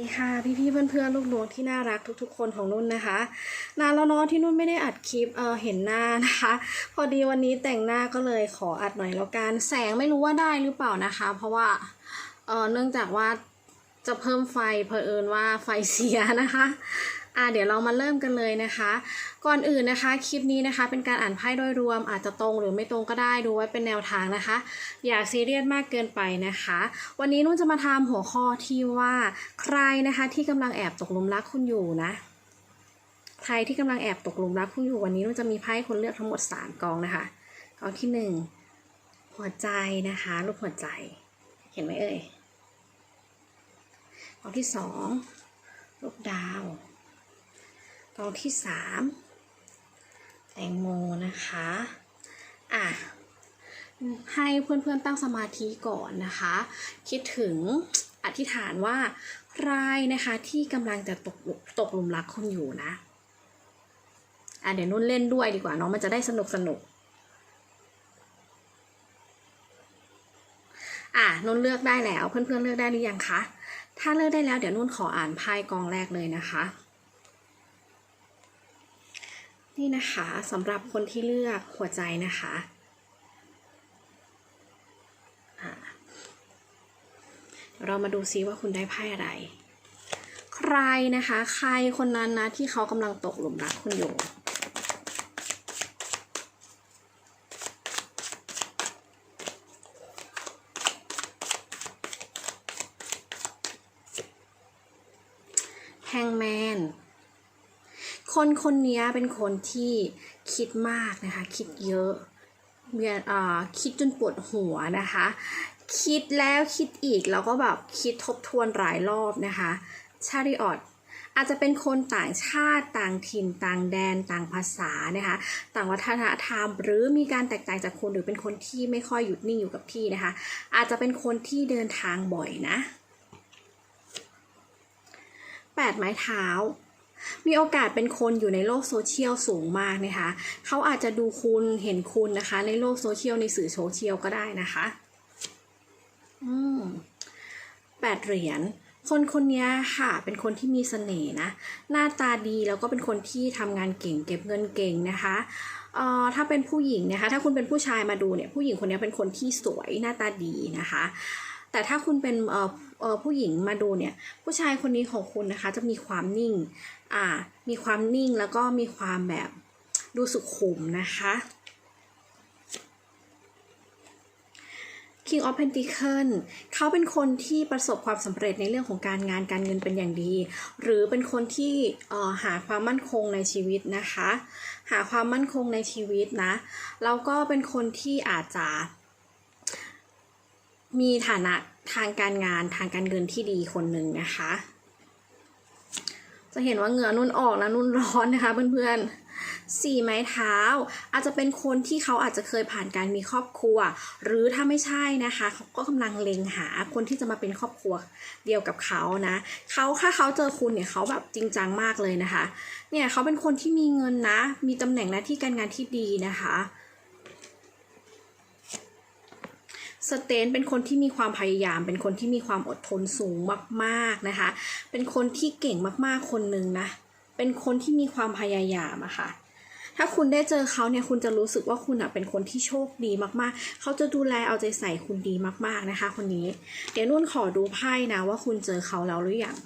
สวัสดีค่ะพี่ๆเพื่อนๆลูกดวงที่น่ารักทุกๆ คนของนุ่นนะคะ นานแล้วเนาะที่นุ่นไม่ได้อัดคลิปเออเห็นหน้านะคะ พอดีวันนี้แต่งหน้าก็เลยขออัดหน่อยแล้วกันแสงไม่รู้ว่าได้หรือเปล่านะคะ เพราะว่าเออเนื่องจากว่าจะเพิ่มไฟเพอเอิญว่าไฟเสียนะคะ อ่าเดี๋ยวเรามาเริ่มกันเลยนะคะ ก่อนอื่นนะคะคลิปนี้นะคะเป็นการอ่านไพ่โดยรวมอาจจะตรงหรือไม่ตรงก็ได้ดูไว้เป็นแนวทางนะคะ อย่าซีเรียสมากเกินไปนะคะ วันนี้นุ่นจะมาทำหัวข้อที่ว่าใครนะคะที่กำลังแอบตกหลุมรักคุณอยู่นะใครที่กำลังแอบตกหลุมรักคุณอยู่วันนี้นุ่นจะมีไพ่คนเลือกทั้งหมดสามกองนะคะกองที่หนึ่งหัวใจนะคะรูปหัวใจ เห็นไหมเอ่ยกองที่สองรูปดาว กองที่สามแตงโมนะคะ อะ ให้เพื่อนๆตั้งสมาธิก่อนนะคะ คิดถึงอธิษฐานว่าใครนะคะที่กำลังจะตกตกหลุมรักคุณอยู่นะ อะเดี๋ยวนุ่นเล่นด้วยดีกว่าเนาะมันจะได้สนุกสนุกอะนุ่นเลือกได้แล้วเพื่อนๆเลือกได้หรือยังคะถ้าเลือกได้แล้วเดี๋ยวนุ่นขออ่านไพ่กองแรกเลยนะคะ นี่นะคะสำหรับคนที่เลือกหัวใจนะคะเรามาดูซิว่าคุณได้ไพ่อะไร ใครนะคะ ใครคนนั้นนะที่เขากำลังตกหลุมรักคุณอยู่ แฮงแมน คนคนนี้เป็นคนที่คิดมากนะคะ คิดเยอะเวียนอ่าคิดจนปวดหัวนะคะ คิดแล้วคิดอีกแล้วก็แบบคิดทบทวนหลายรอบนะคะ ชาริออตอาจจะเป็นคนต่างชาติต่างถิ่นต่างแดนต่างภาษานะคะต่างวัฒนธรรม หรือมีการแตกต่างจากคนหรือเป็นคนที่ไม่ค่อยหยุดนิ่งอยู่กับที่นะคะ อาจจะเป็นคนที่เดินทางบ่อยนะแปดไม้เท้า มีโอกาสเป็นคนอยู่ในโลกโซเชียลสูงมากนะคะ เขาอาจจะดูคุณเห็นคุณนะคะ ในโลกโซเชียลในสื่อโซเชียลก็ได้นะคะ อืมแปดเหรียญคนคนนี้ค่ะเป็นคนที่มีเสน่ห์นะ หน้าตาดีแล้วก็เป็นคนที่ทำงานเก่ง เก็บเงินเก่งนะคะเอ่อถ้าเป็นผู้หญิงนะคะ ถ้าคุณเป็นผู้ชายมาดูเนี่ยผู้หญิงคนนี้เป็นคนที่สวยหน้าตาดีนะคะ แต่ถ้าคุณเป็นเอ่อเอ่อผู้หญิงมาดูเนี่ย ผู้ชายคนนี้ของคุณนะคะ จะมีความนิ่ง อ่า มีความนิ่งแล้วก็มีความแบบดูสุขุมนะคะ King of Pentacle เขาเป็นคนที่ประสบความสำเร็จในเรื่องของการงานการเงินเป็นอย่างดี หรือเป็นคนที่หาความมั่นคงในชีวิตนะคะ หาความมั่นคงในชีวิตนะ แล้วก็เป็นคนที่อาจจะ มีฐานะทางการงานทางการเงินที่ดีคนหนึ่งนะคะ จะเห็นว่าเหงื่อนุ่นออกนะนุ่นร้อนนะคะ เพื่อนๆสี่ไม้เท้า อาจจะเป็นคนที่เขาอาจจะเคยผ่านการมีครอบครัว หรือถ้าไม่ใช่นะคะเขาก็กำลังเล็งหาคนที่จะมาเป็นครอบครัวเดียวกับเขานะเขาถ้าเขาเจอคุณเนี่ยเขาแบบจริงจังมากเลยนะคะ เนี่ยเขาเป็นคนที่มีเงินนะ มีตำแหน่งหน้าที่การงานที่ดีนะคะ สเตนเป็นคนที่มีความพยายาม เป็นคนที่มีความอดทนสูงมากๆนะคะ เป็นคนที่เก่งมากๆคนหนึ่งนะ เป็นคนที่มีความพยายามอะค่ะ ถ้าคุณได้เจอเขาเนี่ยคุณจะรู้สึกว่าคุณอะเป็นคนที่โชคดีมากๆ เขาจะดูแลเอาใจใส่คุณดีมากๆนะคะ คนนี้ เดี๋ยวนุ่นขอดูไพ่นะว่าคุณเจอเขาแล้วหรือยัง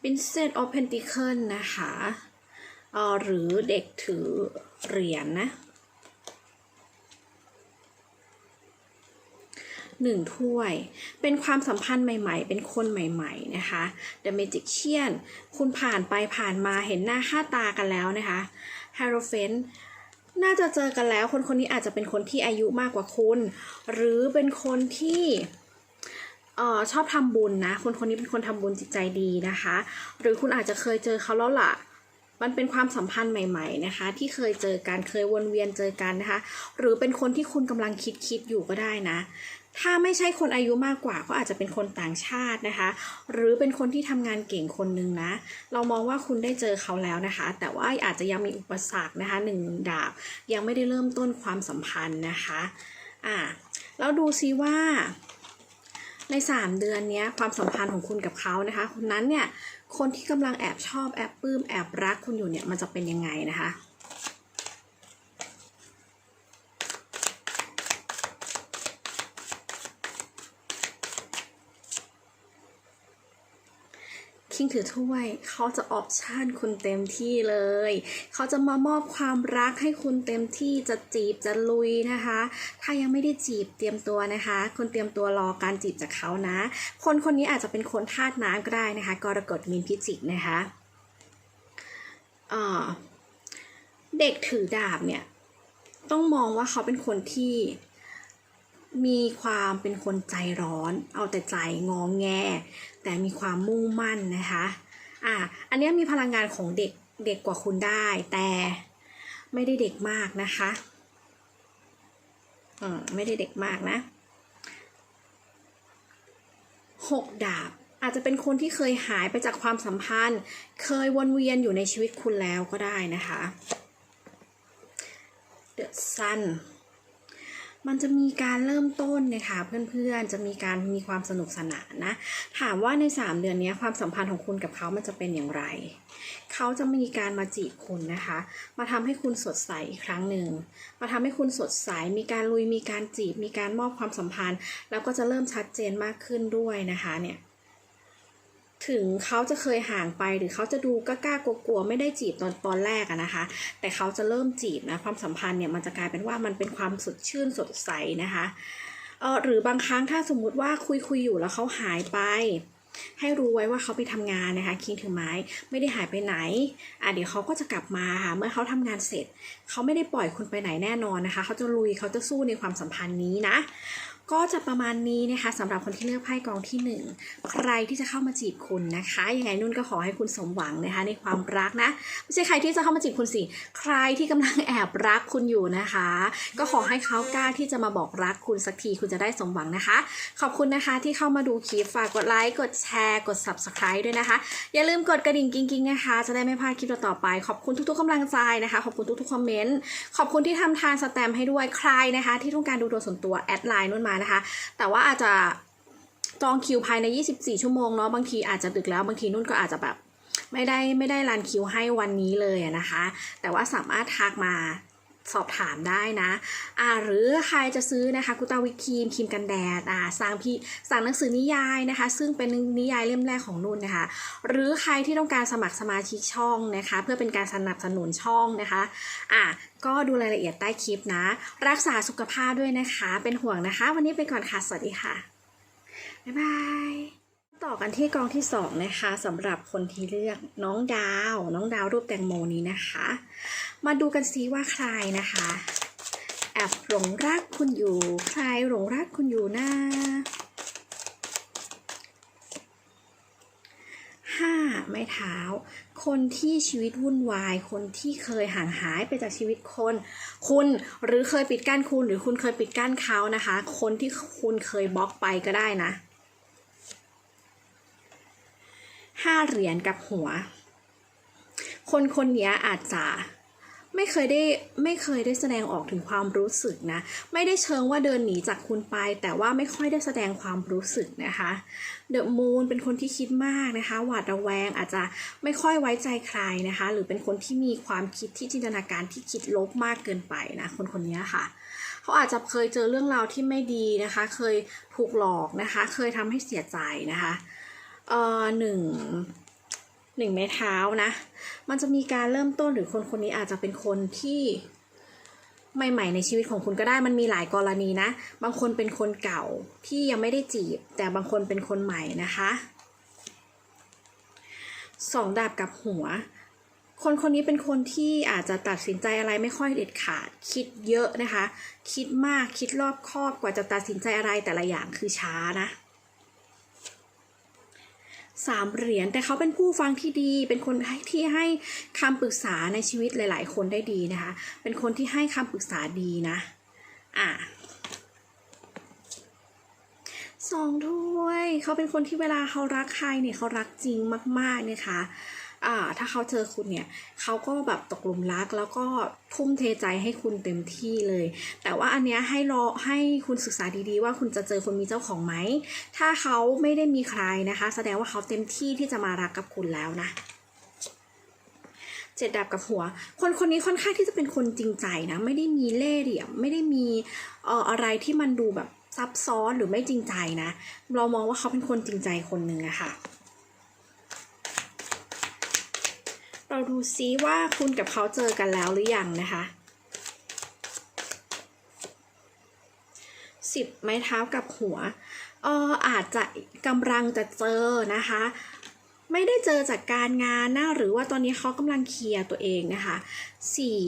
Princess of Pentacles นะคะ หรือเด็กถือเหรียญนะหนึ่งถ้วย เป็นความสัมพันธ์ใหม่ ๆ เป็นคนใหม่ ๆ นะคะ The Magician คุณผ่านไปผ่านมาเห็นหน้าค่าตากันแล้วนะคะ h a r o p h e n t น่าจะเจอกันแล้ว คนคนนี้อาจจะเป็นคนที่อายุมากกว่าคุณ หรือเป็นคนที่เออชอบทำบุญนะ คนคนนี้เป็นคนทำบุญจิตใจดีนะคะ หรือคุณอาจจะเคยเจอเขาแล้วล่ะ มันเป็นความสัมพันธ์ใหม่ ๆนะคะ ที่เคยเจอกันเคยวนเวียนเจอกันนะคะ หรือเป็นคนที่คุณกำลังคิดคิดอยู่ก็ได้นะ ถ้าไม่ใช่คนอายุมากกว่าก็อาจจะเป็นคนต่างชาตินะคะ หรือเป็นคนที่ทำงานเก่งคนหนึ่งนะ เรามองว่าคุณได้เจอเขาแล้วนะคะ แต่ว่าอาจจะยังมีอุปสรรคนะคะหนึ่งดาบยังไม่ได้เริ่มต้นความสัมพันธ์นะคะอ่าแล้วดูซิว่าในสามเดือนนี้ความสัมพันธ์ของคุณกับเขานะคะคนนั้นเนี่ย คนที่กำลังแอบชอบแอบปลื้มแอบรักคุณอยู่เนี่ยมันจะเป็นยังไงนะคะ คิงถือถ้วยเขาจะออปชั่นคุณเต็มที่เลย เขาจะมามอบความรักให้คุณเต็มที่จะจีบจะลุยนะคะ ถ้ายังไม่ได้จีบเตรียมตัวนะคะ คุณเตรียมตัวรอการจีบจากเขานะ คนคนนี้อาจจะเป็นคนธาตุน้ำก็ได้นะคะกรกฎมีนพิจิกนะคะเด็กถือดาบเนี่ยต้องมองว่าเขาเป็นคนที่ มีความเป็นคนใจร้อน เอาแต่ใจงองแง แต่มีความมุ่งมั่นนะคะอะอันนี้มีพลังงานของเด็กเด็กกว่าคุณได้ แต่ไม่ได้เด็กมากนะคะอืมไม่ได้เด็กมากนะหกดาบอาจจะเป็นคนที่เคยหายไปจากความสัมพันธ์ เคยวนเวียนอยู่ในชีวิตคุณแล้วก็ได้นะคะ The Sun มันจะมีการเริ่มต้นนะคะเพื่อนๆ จะมีการมีความสนุกสนานนะ ถามว่าใน 3 เดือนนี้ความสัมพันธ์ของคุณกับเขามันจะเป็นอย่างไร เขาจะมีการมาจีบคุณนะคะ มาทำให้คุณสดใสอีกครั้งหนึ่ง มาทำให้คุณสดใส มีการลุย มีการจีบ มีการมอบความสัมพันธ์ แล้วก็จะเริ่มชัดเจนมากขึ้นด้วยนะคะเนี่ย ถึงเขาจะเคยห่างไปหรือเขาจะดูกล้ากลัวๆไม่ได้จีบตอนตอนแรกอะนะคะ แต่เขาจะเริ่มจีบนะความสัมพันธ์เนี่ยมันจะกลายเป็นว่ามันเป็นความสดชื่นสดใสนะคะเออหรือบางครั้งถ้าสมมุติว่าคุยคุยอยู่แล้วเขาหายไป ให้รู้ไว้ว่าเขาไปทำงานนะคะคิงถือไม้ไม่ได้หายไปไหนอะเดี๋ยวเขาก็จะกลับมาค่ะเมื่อเขาทำงานเสร็จ เขาไม่ได้ปล่อยคุณไปไหนแน่นอนนะคะ เขาจะลุยเขาจะสู้ในความสัมพันธ์นี้นะ ก็จะประมาณนี้นะคะสำหรับคนที่เลือกไพ่กองที่หนึ่งใครที่จะเข้ามาจีบคุณนะคะยังไงนุ่นก็ขอให้คุณสมหวังนะคะ ในความรักนะ ไม่ใช่ใครที่จะเข้ามาจีบคุณสิใครที่กำลังแอบรักคุณอยู่นะคะ ก็ขอให้เขากล้าที่จะมาบอกรักคุณสักทีคุณจะได้สมหวังนะคะ ขอบคุณนะคะที่เข้ามาดูคลิปฝากกดไลค์กดแชร์กด subscribe ด้วยนะคะ อย่าลืมกดกระดิ่งกิ๊งๆนะคะ จะได้ไม่พลาดคลิปต่อไป ขอบคุณทุกๆกำลังใจนะคะ ขอบคุณทุกๆคอมเมนต์ขอบคุณที่ทำทานสแตมป์ให้ด้วยใครนะคะ ที่ต้องการดูตัวส่วนตัวแอดไลน์นุ่นมานะคะ แต่ว่าอาจจะจองคิวภายใน 24 ชั่วโมงเนาะบางทีอาจจะดึกแล้วบางทีนุ่นก็อาจจะแบบไม่ได้ไม่ได้รันคิวให้วันนี้เลยนะคะ แต่ว่าสามารถทักมา สอบถามได้นะอ่าหรือใครจะซื้อนะคะกุตาวิครีมครีมกันแดดอ่าสั่งพี่สั่งหนังสือนิยายนะคะ ซึ่งเป็นนิยายเล่มแรกของนุ่นนะคะ หรือใครที่ต้องการสมัครสมาชิกช่องนะคะ เพื่อเป็นการสนับสนุนช่องนะคะอะก็ดูรายละเอียดใต้คลิปนะ รักษาสุขภาพด้วยนะคะ เป็นห่วงนะคะ วันนี้ไปก่อนค่ะ สวัสดีค่ะ บ๊ายบาย ต่อกันที่กองที่สองนะคะสำหรับคนที่เลือกน้องดาว น้องดาวรูปแตงโมนี้นะคะ มาดูกันซิว่าใครนะคะแอบหลงรักคุณอยู่ ใครหลงรักคุณอยู่นะห้าไม้เท้า คนที่ชีวิตวุ่นวาย คนที่เคยห่างหายไปจากชีวิตคน คุณหรือเคยปิดกั้นคุณหรือคุณเคยปิดกั้นเขานะคะ คนที่คุณเคยบล็อกไปก็ได้นะ ห้าเหรียญกับหัว คนคนนี้อาจจะไม่เคยได้ไม่เคยได้แสดงออกถึงความรู้สึกนะ ไม่ได้เชิงว่าเดินหนีจากคุณไป แต่ว่าไม่ค่อยได้แสดงความรู้สึกนะคะเดอะมูนเป็นคนที่คิดมากนะคะ หวาดระแวงอาจจะไม่ค่อยไว้ใจใครนะคะ หรือเป็นคนที่มีความคิดที่จินตนาการที่คิดลบมากเกินไปนะ คนคนนี้ค่ะ เขาอาจจะเคยเจอเรื่องราวที่ไม่ดีนะคะ เคยถูกหลอกนะคะ เคยทำให้เสียใจนะคะ เอ่อหนึ่งหนึ่งไม้เท้านะ มันจะมีการเริ่มต้นหรือคนคนนี้อาจจะเป็นคนที่ใหม่ๆในชีวิตของคุณก็ได้มันมีหลายกรณีนะ บางคนเป็นคนเก่าที่ยังไม่ได้จีบ แต่บางคนเป็นคนใหม่นะคะสองดาบกับหัว คนคนนี้เป็นคนที่อาจจะตัดสินใจอะไรไม่ค่อยเด็ดขาด คิดเยอะนะคะ คิดมากคิดรอบคอบกว่าจะตัดสินใจอะไรแต่ละอย่างคือช้านะ สามเหรียญ แต่เขาเป็นผู้ฟังที่ดี เป็นคนที่ให้คำปรึกษาในชีวิตหลาย ๆ คนได้ดีนะคะ เป็นคนที่ให้คำปรึกษาดีนะ อะสองถ้วย เขาเป็นคนที่เวลาเขารักใครเนี่ยเขารักจริงมากๆนะคะ อ่าถ้าเขาเจอคุณเนี่ยเขาก็แบบตกหลุมรักแล้วก็ทุ่มเทใจให้คุณเต็มที่เลย แต่ว่าอันเนี้ยให้รอให้คุณศึกษาดีๆ ว่าคุณจะเจอคนมีเจ้าของไหม ถ้าเขาไม่ได้มีใครนะคะ แสดงว่าเขาเต็มที่ที่จะมารักกับคุณแล้วนะเจ็ดดับกับหัว คนคนนี้ค่อนข้างที่จะเป็นคนจริงใจนะ ไม่ได้มีเล่ห์เหลี่ยม ไม่ได้มีเอ่ออะไรที่มันดูแบบซับซ้อนหรือไม่จริงใจนะ เรามองว่าเขาเป็นคนจริงใจคนหนึ่งอะค่ะ เราดูซิว่าคุณกับเขาเจอกันแล้วหรือยังนะคะสิบไม้เท้ากับหัวเอออาจจะกำลังจะเจอนะคะ ไม่ได้เจอจากการงานนะหรือว่าตอนนี้เขากำลังเคลียร์ตัวเองนะคะสี่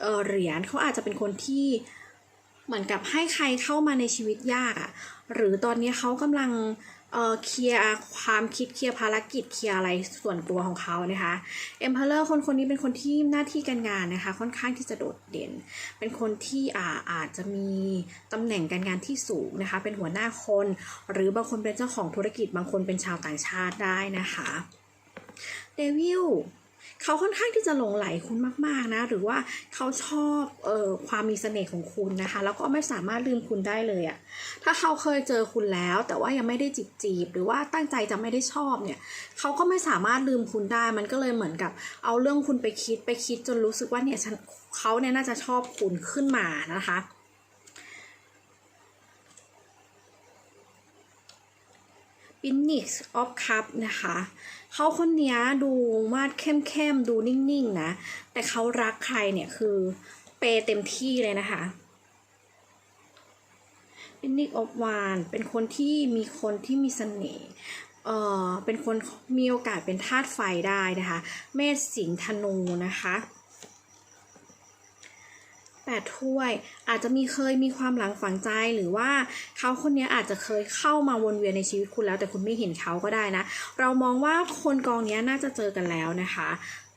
เออเหรียญเขาอาจจะเป็นคนที่เหมือนกับให้ใครเข้ามาในชีวิตยากอะ่ะ หรือตอนนี้เขากำลัง เอ่อเคลียร์ความคิดเคลียร์ภารกิจเคลียร์อะไรส่วนตัวของเขานะคะเอ็มพาเลอร์คนคนนี้เป็นคนที่หน้าที่การงานนะคะ ค่อนข้างที่จะโดดเด่น เป็นคนที่อาอาจจะมีตำแหน่งการงานที่สูงนะคะ เป็นหัวหน้าคน หรือบางคนเป็นเจ้าของธุรกิจบางคนเป็นชาวต่างชาติได้นะคะเดวิล เขาค่อนข้างที่จะหลงไหลคุณมากๆนะ หรือว่าเขาชอบเอ่อความมีเสน่ห์ของคุณนะคะ แล้วก็ไม่สามารถลืมคุณได้เลยอะถ้าเขาเคยเจอคุณแล้ว แต่ว่ายังไม่ได้จีบจีบหรือว่าตั้งใจจะไม่ได้ชอบเนี่ยเขาก็ไม่สามารถลืมคุณได้ มันก็เลยเหมือนกับ เอาเรื่องคุณไปคิดไปคิดจนรู้สึกว่าเนี่ยฉันเขาเนี่ยน่าจะชอบคุณขึ้นมานะคะ p h o e n i x of Cup นะคะ เขาคนนี้ดูมาดเข้มๆ ดูนิ่งๆ นะ แต่เขารักใครเนี่ยคือเปย์เต็มที่เลยนะคะ เป็นนิกอบวาน เป็นคนที่มีคนที่มีเสน่ห์เออเป็นคนมีโอกาสเป็นธาตุไฟได้นะคะ เมษสิงห์ธนูนะคะ แปดถ้วย อาจจะมีเคยมีความหลังฝังใจหรือว่าเขาคนนี้อาจจะเคยเข้ามาวนเวียนในชีวิตคุณแล้ว แต่คุณไม่เห็นเขาก็ได้นะ เรามองว่าคนกองนี้น่าจะเจอกันแล้วนะคะ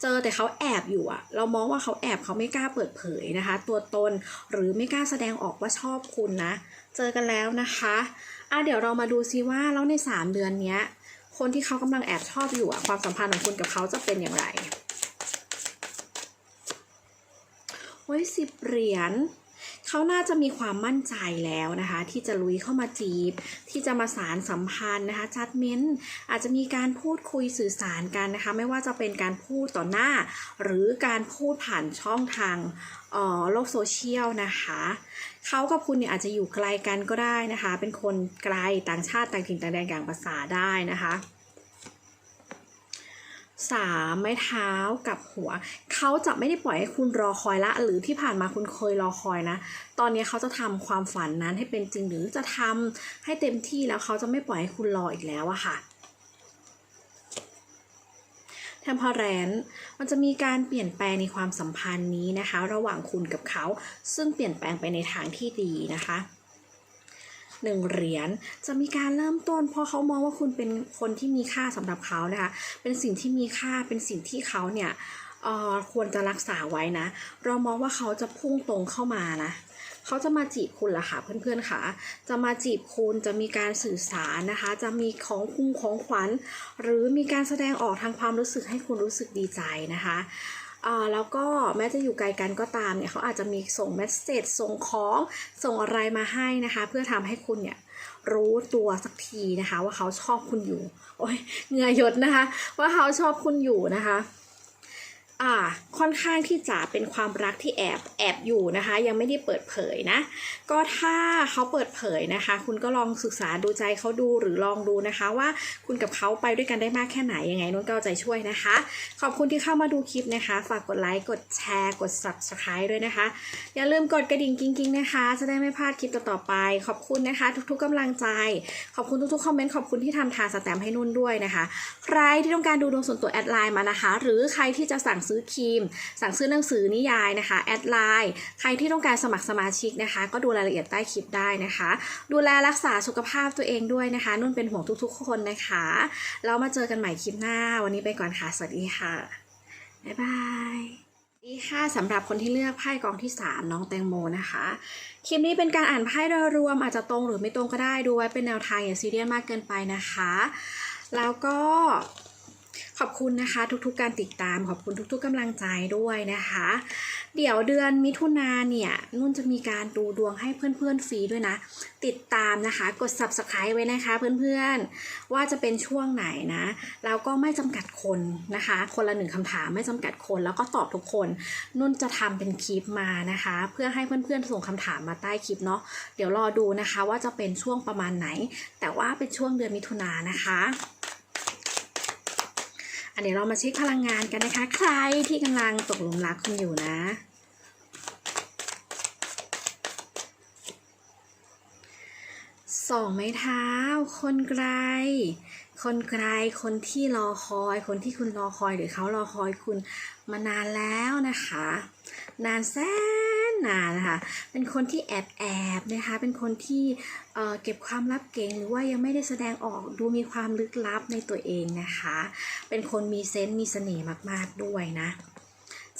เจอแต่เขาแอบอยู่อะเรามองว่าเขาแอบเขาไม่กล้าเปิดเผยนะคะ ตัวตนหรือไม่กล้าแสดงออกว่าชอบคุณนะ เจอกันแล้วนะคะอะเดี๋ยวเรามาดูซิว่าแล้วใน 3 เดือนเนี้ยคนที่เขากำลังแอบชอบอยู่อะความสัมพันธ์ของคุณกับเขาจะเป็นอย่างไร โอ้ยสิบเหรียญเขาน่าจะมีความมั่นใจแล้วนะคะ ที่จะลุยเข้ามาจีบ ที่จะมาสารสัมพันธ์นะคะจัดเม้นอาจจะมีการพูดคุยสื่อสารกันนะคะ ไม่ว่าจะเป็นการพูดต่อหน้า หรือการพูดผ่านช่องทางออโลกโซเชียลนะคะเขากับคุณเนี่ยอาจจะอยู่ไกลกันก็ได้นะคะ เป็นคนไกลต่างชาติต่างถิ่นต่างแดนต่างภาษาได้นะคะ สามไม้เท้ากับหัว เขาจะไม่ได้ปล่อยให้คุณรอคอยละ หรือที่ผ่านมาคุณเคยรอคอยนะ ตอนนี้เขาจะทำความฝันนั้นให้เป็นจริงหรือจะทำให้เต็มที่แล้วเขาจะไม่ปล่อยให้คุณรออีกแล้วอะค่ะทมเพอแรนมันจะมีการเปลี่ยนแปลงในความสัมพันธ์นี้นะคะ ระหว่างคุณกับเขา ซึ่งเปลี่ยนแปลงไปในทางที่ดีนะคะ หนึ่งเหรียญจะมีการเริ่มต้น เพราะเขามองว่าคุณเป็นคนที่มีค่าสำหรับเขานะคะเป็นสิ่งที่มีค่าเป็นสิ่งที่เขาเนี่ยออควรจะรักษาไว้นะ เรามองว่าเขาจะพุ่งตรงเข้ามานะเขาจะมาจีบคุณล่ะค่ะเพื่อนๆค่ะ จะมาจีบคุณจะมีการสื่อสารนะคะ จะมีของคุ้มของขวัญ หรือมีการแสดงออกทางความรู้สึกให้คุณรู้สึกดีใจนะคะ อ่าแล้วก็แม้จะอยู่ไกลกันก็ตามเนี่ยเขาอาจจะมีส่งเมสเซจส่งของส่งอะไรมาให้นะคะ เพื่อทำให้คุณเนี่ยรู้ตัวสักทีนะคะ ว่าเขาชอบคุณอยู่ โอ้ยเงยหยดนะคะ ว่าเขาชอบคุณอยู่นะคะ อ่าค่อนข้างที่จะเป็นความรักที่แอบแอบอยู่นะคะ ยังไม่ได้เปิดเผยนะ ก็ถ้าเขาเปิดเผยนะคะ คุณก็ลองศึกษาดูใจเขาดูหรือลองดูนะคะว่าคุณกับเขาไปด้วยกันได้มากแค่ไหนยังไงนุ่นก็เอาใจช่วยนะคะ ขอบคุณที่เข้ามาดูคลิปนะคะ ฝากกดไลค์กดแชร์ กด subscribe ด้วยนะคะ อย่าลืมกดกระดิ่งกิ๊งๆนะคะ จะได้ไม่พลาดคลิปต่อๆไป ขอบคุณนะคะ ทุกๆกำลังใจ ขอบคุณทุกๆคอมเมนต์ขอบคุณที่ทำทาสแตมให้นุ่นด้วยนะคะ ใครที่ต้องการดูดวงส่วนตัวแอดไลน์มานะคะ หรือใครที่จะสั่งซื้อครีม สั่งซื้อหนังสือนิยายนะคะแอดไลน์ใครที่ต้องการสมัครสมาชิกนะคะ ก็ดูรายละเอียดใต้คลิปได้นะคะ ดูแลรักษาสุขภาพตัวเองด้วยนะคะ นุ่นเป็นห่วงทุกๆ คนนะคะแล้วมาเจอกันใหม่คลิปหน้า วันนี้ไปก่อนค่ะ สวัสดีค่ะ บ๊ายบายดีค่ะสำหรับคนที่เลือกไพ่กองที่ 3 น้องแตงโมนะคะ คลิปนี้เป็นการอ่านไพ่โดยรวมอาจจะตรงหรือไม่ตรงก็ได้ดูไว้เป็นแนวทางอย่าซีเรียสมากเกินไปนะคะ แล้วก็ ขอบคุณนะคะ ทุกๆการติดตาม ขอบคุณทุก ๆกำลังใจด้วยนะคะ เดี๋ยวเดือนมิถุนาเนี่ยนุ่นจะมีการดูดวงให้เพื่อนๆฟรีด้วยนะ ติดตามนะคะ กด subscribe ไว้นะคะเพื่อนๆ ว่าจะเป็นช่วงไหนนะ แล้วก็ไม่จำกัดคนนะคะ คนละหนึ่งคำถามไม่จำกัดคน แล้วก็ตอบทุกคน นุ่นจะทำเป็นคลิปมานะคะ เพื่อให้เพื่อนๆส่งคำถามมาใต้คลิปเนาะ เดี๋ยวรอดูนะคะว่าจะเป็นช่วงประมาณไหน แต่ว่าเป็นช่วงเดือนมิถุนานะคะ อันนี้เรามาเช็คพลังงานกันนะคะ ใครที่กำลังตกหลุมรักคุณอยู่นะ สองไม้เท้า คนไกล คนไกล คนที่รอคอย คนที่คุณรอคอยหรือเขารอคอยคุณมานานแล้วนะคะ นานแสน นานนะคะ เป็นคนที่แอบแอบนะคะ เป็นคนที่เเก็บความลับเก่งหรือว่ายังไม่ได้แสดงออกดูมีความลึกลับในตัวเองนะคะ เป็นคนมีเซนต์มีเสน่ห์มากๆด้วยนะ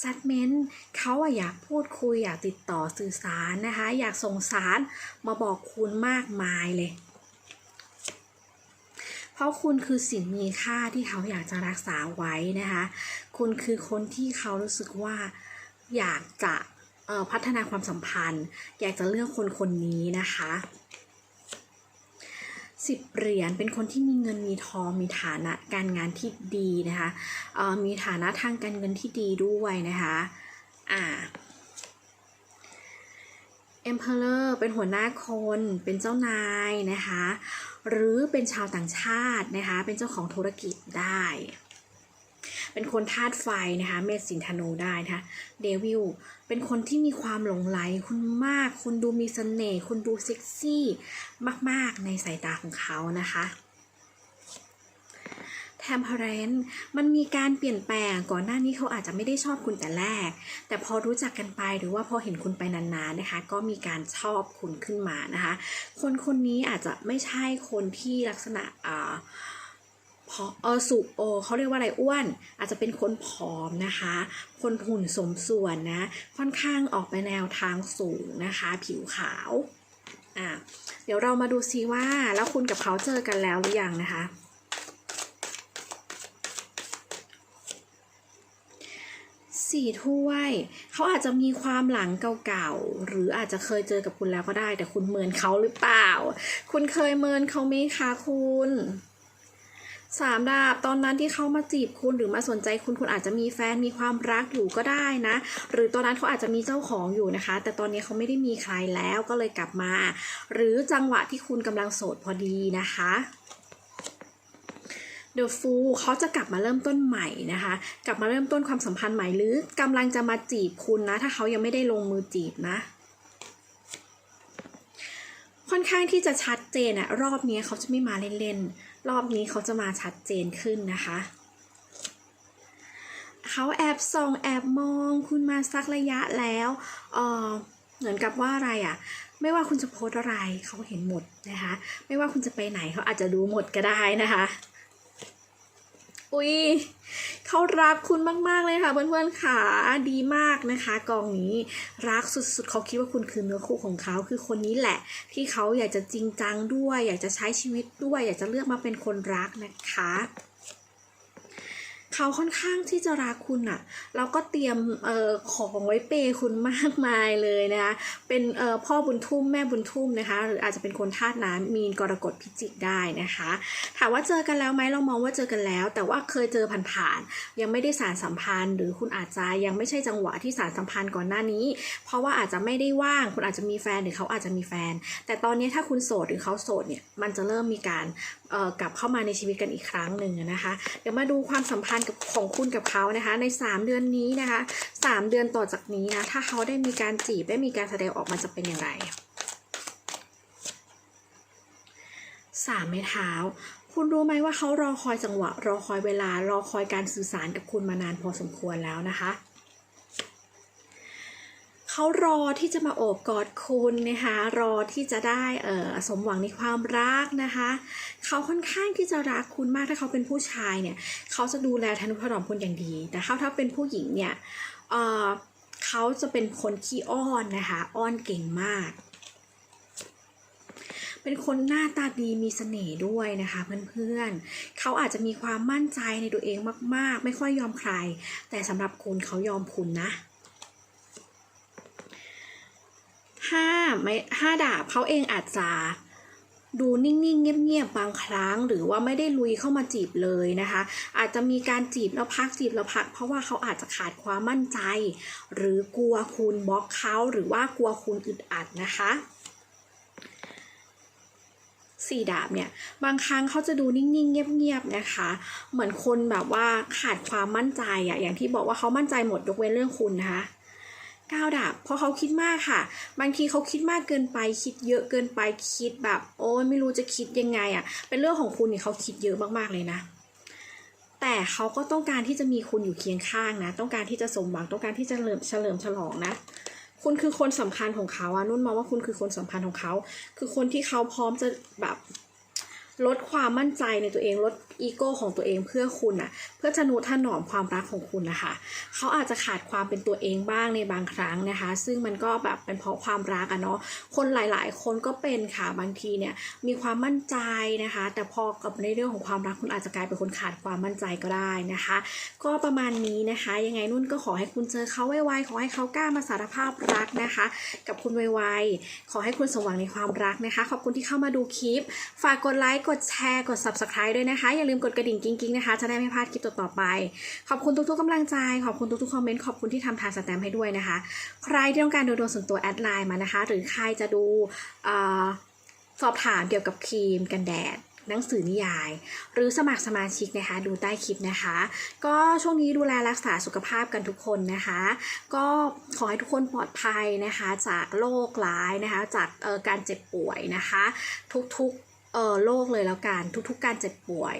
ซัดเมนต์เขาอะอยากพูดคุยอยากติดต่อสื่อสารนะคะ อยากส่งสารมาบอกคุณมากมายเลย เพราะคุณคือสิ่งมีค่าที่เขาอยากจะรักษาไว้นะคะ คุณคือคนที่เขารู้สึกว่าอยากจะ พัฒนาความสัมพันธ์ อยากจะเลือกคนคนนี้นะคะสิบเหรียญเป็นคนที่มีเงินมีทองมีฐานะการงานที่ดีนะคะมีฐานะทางการเงินที่ดีด้วยนะคะอ่า Emperor เป็นหัวหน้าคนเป็นเจ้านายนะคะ หรือเป็นชาวต่างชาตินะคะ เป็นเจ้าของธุรกิจได้ เป็นคนธาตุไฟนะคะเมษสินธนูได้นะคะเดวิลเป็นคนที่มีความหลงไหลคุณมาก คุณดูมีเสน่ห์คุณดูเซ็กซี่มากๆในสายตาของเขานะคะ Temperance มันมีการเปลี่ยนแปลงก่อนหน้านี้เขาอาจจะไม่ได้ชอบคุณแต่แรก แต่พอรู้จักกันไปหรือว่าพอเห็นคุณไปนานๆนะคะ ก็มีการชอบคุณขึ้นมานะคะ คนคนนี้อาจจะไม่ใช่คนที่ลักษณะอ่า พอเออสุโอเขาเรียกว่าอะไรอ้วน อาจจะเป็นคนผอมนะคะ คนหุ่นสมส่วนนะ ค่อนข้างออกไปแนวทางสูงนะคะ ผิวขาวอะเดี๋ยวเรามาดูซิว่าแล้วคุณกับเขาเจอกันแล้วหรือยังนะคะสี่ถ้วยเขาอาจจะมีความหลังเก่าๆ หรืออาจจะเคยเจอกับคุณแล้วก็ได้ แต่คุณเมินเขาหรือเปล่า คุณเคยเมินเขาไหมคะคุณ สามดาบตอนนั้นที่เขามาจีบคุณหรือมาสนใจคุณคุณอาจจะมีแฟนมีความรักอยู่ก็ได้นะ หรือตอนนั้นเขาอาจจะมีเจ้าของอยู่นะคะ แต่ตอนนี้เขาไม่ได้มีใครแล้วก็เลยกลับมา หรือจังหวะที่คุณกำลังโสดพอดีนะคะเดอะฟูเขาจะกลับมาเริ่มต้นใหม่นะคะ กลับมาเริ่มต้นความสัมพันธ์ใหม่หรือกำลังจะมาจีบคุณนะ ถ้าเขายังไม่ได้ลงมือจีบนะค่อนข้างที่จะชัดเจนอะรอบนี้เขาจะไม่มาเล่นๆ รอบนี้เขาจะมาชัดเจนขึ้นนะคะ เขาแอบส่องแอบมองคุณมาสักระยะแล้วเออเหมือนกับว่าอะไรอะไม่ว่าคุณจะโพสอะไรเขาเห็นหมดนะคะ ไม่ว่าคุณจะไปไหนเขาอาจจะรู้หมดก็ได้นะคะ อุ๊ยเขารักคุณมาก ๆ เลยค่ะ เพื่อนๆค่ะดีมากนะคะ กองนี้รักสุดๆ เขาคิดว่าคุณคือเนื้อคู่ของเขาคือคนนี้แหละ ที่เขาอยากจะจริงจังด้วย อยากจะใช้ชีวิตด้วย อยากจะเลือกมาเป็นคนรักนะคะ เขาค่อนข้างที่จะรักคุณอะเราก็เตรียมเอ่อของไว้เปย์คุณมากมายเลยนะคะเป็นเอ่อพ่อบุญทุ่มแม่บุญทุ่มนะคะ หรืออาจจะเป็นคนธาตุน้ำมีนกรกฎพิจิกได้นะคะ ถามว่าเจอกันแล้วไหมเรามองว่าเจอกันแล้ว แต่ว่าเคยเจอผ่านๆยังไม่ได้สารสัมพันธ์ หรือคุณอาจจะยังไม่ใช่จังหวะที่สารสัมพันธ์ก่อนหน้านี้ เพราะว่าอาจจะไม่ได้ว่าง คุณอาจจะมีแฟนหรือเขาอาจจะมีแฟน แต่ตอนนี้ถ้าคุณโสดหรือเขาโสดเนี่ยมันจะเริ่มมีการกลับเข้ามาในชีวิตกันอีกครั้งหนึ่งนะคะเดี๋ยวมาดูความสัมพันธ์กับของคุณกับเขานะคะ ใน 3 เดือนนี้นะคะ 3 เดือนต่อจากนี้นะถ้าเขาได้มีการจีบได้มีการแสดงออกมาจะเป็นอย่างไรสามไม้เท้าคุณรู้ไหมว่าเขารอคอยจังหวะ รอคอยเวลารอคอยการสื่อสารกับคุณมานานพอสมควรแล้วนะคะ เขารอที่จะมาโอบกอดคุณนะคะ รอที่จะได้เออสมหวังในความรักนะคะ เขาค่อนข้างที่จะรักคุณมากถ้าเขาเป็นผู้ชายเนี่ย เขาจะดูแลทนุถนอมคุณอย่างดี แต่ถ้าถ้าเป็นผู้หญิงเนี่ยเออเขาจะเป็นคนขี้อ้อนนะคะ อ้อนเก่งมากเเป็นคนหน้าตาดีมีเสน่ห์ด้วยนะคะเพื่อนๆ เขาอาจจะมีความมั่นใจในตัวเองมาก ๆ ไม่ค่อยยอมใคร แต่สำหรับคุณเขายอมคุณนะ ห้าไม่ห้าดาบเขาเองอาจจะดูนิ่ง ๆ เงียบ ๆ บางครั้ง หรือว่าไม่ได้ลุยเข้ามาจีบเลยนะคะ อาจจะมีการจีบแล้วพักจีบแล้วพัก เพราะว่าเขาอาจจะขาดความมั่นใจ หรือกลัวคุณบล็อกเขาหรือว่ากลัวคุณอึดอัดนะคะสี่ดาบเนี่ยบางครั้งเขาจะดูนิ่ง ๆ เงียบ ๆ นะคะ เหมือนคนแบบว่าขาดความมั่นใจอะอย่างที่บอกว่าเขามั่นใจหมดยกเว้นเรื่องคุณนะคะ ก้าวดาบเพราะเขาคิดมากค่ะ บางทีเขาคิดมากเกินไป คิดเยอะเกินไปคิดแบบ โอ้ยไม่รู้จะคิดยังไงอะ่ะ เป็นเรื่องของคุณเนี่ยเขาคิดเยอะมากๆเลยนะ แต่เขาก็ต้องการที่จะมีคุณอยู่เคียงข้างนะ ต้องการที่จะสมหวังต้องการที่จะเฉลิมเฉลิมฉลองนะ คุณคือคนสำคัญของเขาอะนุ่นมองว่าคุณคือคนสำคัญของเขา คือคนที่เขาพร้อมจะแบบ ลดความมั่นใจในตัวเองลดอีโก้ของตัวเองเพื่อคุณอะเพื่อจะนุถนอมความรักของคุณนะคะเขาอาจจะขาดความเป็นตัวเองบ้างในบางครั้งนะคะ ซึ่งมันก็แบบเป็นเพราะความรักอะเนาะคนหลายๆ คนก็เป็นค่ะบางทีเนี่ยมีความมั่นใจนะคะ แต่พอกับในเรื่องของความรักคุณอาจจะกลายเป็นคนขาดความมั่นใจก็ได้นะคะ ก็ประมาณนี้นะคะ ยังไงนุ่นก็ขอให้คุณเจอเขาไวๆขอให้เขากล้ามาสารภาพรักนะคะ กับคุณไวๆขอให้คุณสมหวังในความรักนะคะ ขอบคุณที่เข้ามาดูคลิป ฝากกดไลค์กดแชร์กด subscribe ด้วยนะคะ อย่าลืมกดกระดิ่งกิ๊งๆนะคะ จะได้ไม่พลาดคลิปต่อๆไป ขอบคุณทุกๆกำลังใจ ขอบคุณทุกๆคอมเมนต์ขอบคุณที่ทำทางสแตมป์ให้ด้วยนะคะ ใครที่ต้องการดูดวงส่วนตัวแอดไลน์มานะคะ หรือใครจะดูอสอบถามเกี่ยวกับครีมกันแดดหนังสือนิยาย หรือสมัครสมาชิกนะคะ ดูใต้คลิปนะคะ ก็ช่วงนี้ดูแลรักษาสุขภาพกันทุกคนนะคะ ก็ขอให้ทุกคนปลอดภัยนะคะ จากโรคร้ายนะคะ จากการเจ็บป่วยนะคะ ทุกๆ เออโรคเลยแล้วกันทุกๆ การเจ็บป่วย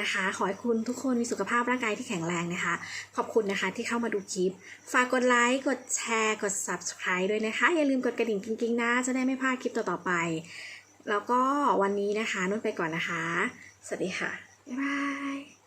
นะคะ ขอให้คุณทุกคนมีสุขภาพร่างกายที่แข็งแรงนะคะ ขอบคุณนะคะที่เข้ามาดูคลิป ฝากกดไลค์กดแชร์กด subscribe ด้วยนะคะ อย่าลืมกดกระดิ่งกิ๊งๆนะ จะได้ไม่พลาดคลิปต่อๆไป แล้วก็วันนี้นะคะนุ่นไปก่อนนะคะ สวัสดีค่ะ บ๊ายบาย